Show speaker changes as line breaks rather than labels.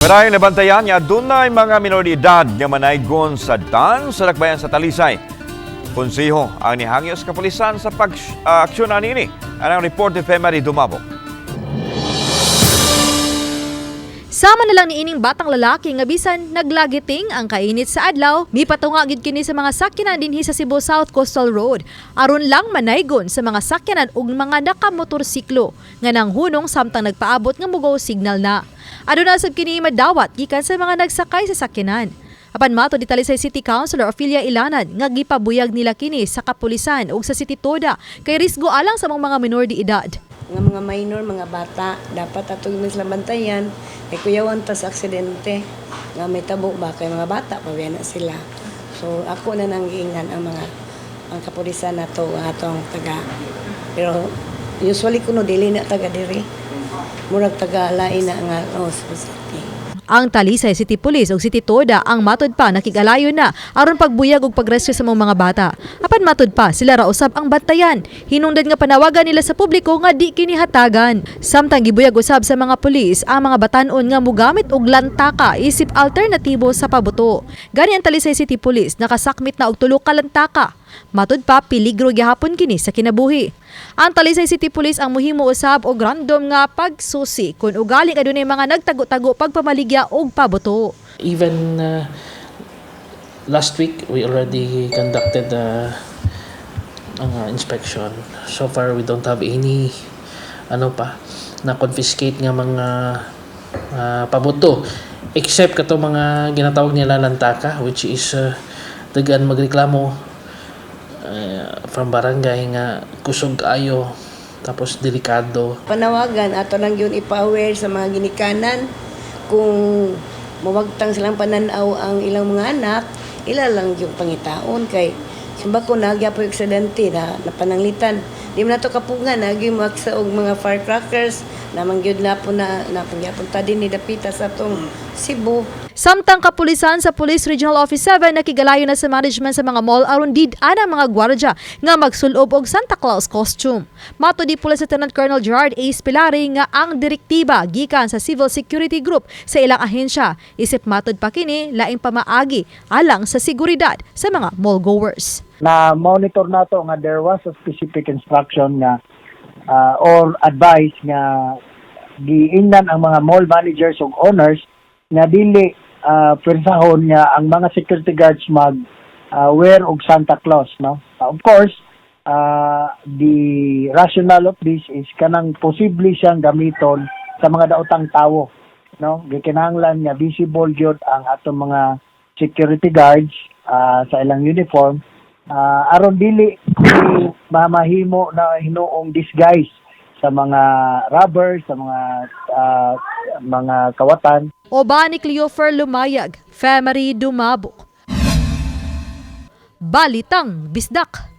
Maray nabantayan nga dunay mga minoridad nga manaygon sa dan sa dakbayan sa Talisay. Konsiho ang nihangyos kapulisan sa pag-aksyon nini. Anang report ni Femari Dumabok.
Sama na lang ni ining batang lalaki nga bisan naglagiting ang kainit sa adlaw, mipatunga gid kini sa mga sakyanan dinhi sa Cebu South Coastal Road. Aron lang manaygon sa mga sakyanan ug mga nakamotorsiklo nga nanghunong samtang nagpaabot nga mugaw signal na. Aduna sab kini madawat gikan sa mga nagsakay sa sakyanan. Apan mato di Talisay City Councilor Ophelia Ilanan nga gipabuyag nila kini sa kapulisan ug sa City Toda kay risgo alang sa mga minor de edad.
Nga mga minor, mga bata, dapat atong sila bantayan. Kay kuyawan pa sa aksidente. Nga may tabo ba kay mga bata, pabiya na sila. So ako na nang giingnan ang mga ang kapulisan na to, ang atong taga. Pero usually kuno dili na taga diri. Murag taga lain na nga oh, city.
Ang Talisay City Police ug City Toda ang matod pa nakigalayon na aron pagbuyag ug pagrescue sa mga bata. Apan matod pa sila ra usab ang bantayan. Hinungdan nga panawagan nila sa publiko nga di kini hatagan. Samtang gibuyag usab sa mga pulis ang mga batan-on nga mugamit og lantaka isip alternatibo sa pabuto. Gani ang Talisay City Police nakasakmit na og tulo ka lantaka. Matod pa peligro gihapon kini sa kinabuhi. Ang Talisay City Police ang muhimo usab og random nga pagsusi kun ugali adunay mga nagtago-tago pagpamaligya og pabuto.
Even uh, last week, we already conducted uh, ang uh, inspection. So far, we don't have any ano pa na confiscate nga mga uh, pabuto except kato mga ginatawag nila lantaka which is uh, dagan magreklamo uh, from barangay nga kusog kaayo tapos delikado
Panawagan ato lang yun ipa-aware sa mga ginikanan kung mawagtang silang pananaw ang ilang mga anak, ila lang yung pangitaon kay Simba ko nagya po yung aksidente na napananglitan. Di mo na to kapungan, nagi maksa og mga firecrackers na mangyod na po na napagyapunta din ni Dapita sa tong Cebu.
Samtang kapulisan sa Police Regional Office 7 nakigalayo na sa management sa mga mall aron did ana mga gwardya nga magsulob og Santa Claus costume. Mato di Police Lieutenant Colonel Gerard A. Spilari nga ang direktiba gikan sa Civil Security Group sa ilang ahensya. Isip matod pa kini laing pamaagi alang sa seguridad sa mga mall goers.
Na monitor nato nga there was a specific instruction nga uh, or advice nga giingnan ang mga mall managers ug owners nga dili uh, persahon nga ang mga security guards mag uh, wear og Santa Claus no? Uh, of course uh, the rationale of this is kanang posible siyang gamiton sa mga daotang tawo no? Gikinahanglan nga visible gyud ang atong mga security guards uh, sa ilang uniform uh, aron dili mamahimo na hinuong disguise sa mga robbers sa mga uh, mga kawatan
Oba ni Cleofer Lumayag, Femery Dumabok. Balitang Bisdak.